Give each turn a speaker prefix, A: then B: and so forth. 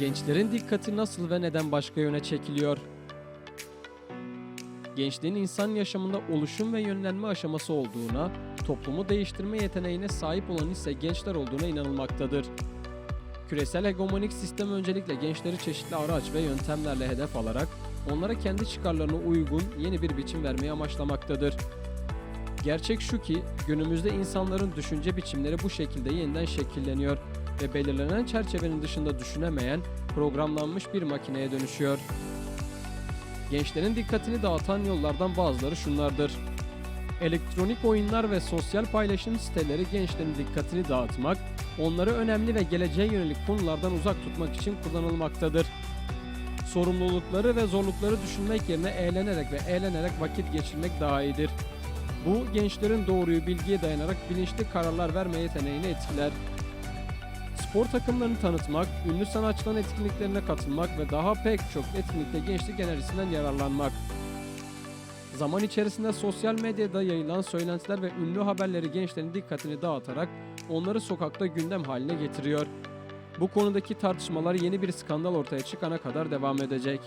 A: Gençlerin dikkati nasıl ve neden başka yöne çekiliyor? Gençliğin insan yaşamında oluşum ve yönlenme aşaması olduğuna, toplumu değiştirme yeteneğine sahip olan ise gençler olduğuna inanılmaktadır. Küresel hegemonik sistem öncelikle gençleri çeşitli araç ve yöntemlerle hedef alarak onlara kendi çıkarlarına uygun yeni bir biçim vermeyi amaçlamaktadır. Gerçek şu ki günümüzde insanların düşünce biçimleri bu şekilde yeniden şekilleniyor ve belirlenen çerçevenin dışında düşünemeyen, programlanmış bir makineye dönüşüyor. Gençlerin dikkatini dağıtan yollardan bazıları şunlardır. Elektronik oyunlar ve sosyal paylaşım siteleri gençlerin dikkatini dağıtmak, onları önemli ve geleceğe yönelik konulardan uzak tutmak için kullanılmaktadır. Sorumlulukları ve zorlukları düşünmek yerine eğlenerek ve eğlenerek vakit geçirmek daha iyidir. Bu gençlerin doğruyu bilgiye dayanarak bilinçli kararlar verme yeteneğini etkiler. Spor takımlarını tanıtmak, ünlü sanatçıların etkinliklerine katılmak ve daha pek çok etkinlikte gençlik enerjisinden yararlanmak. Zaman içerisinde sosyal medyada yayılan söylentiler ve ünlü haberleri gençlerin dikkatini dağıtarak onları sokakta gündem haline getiriyor. Bu konudaki tartışmalar yeni bir skandal ortaya çıkana kadar devam edecek.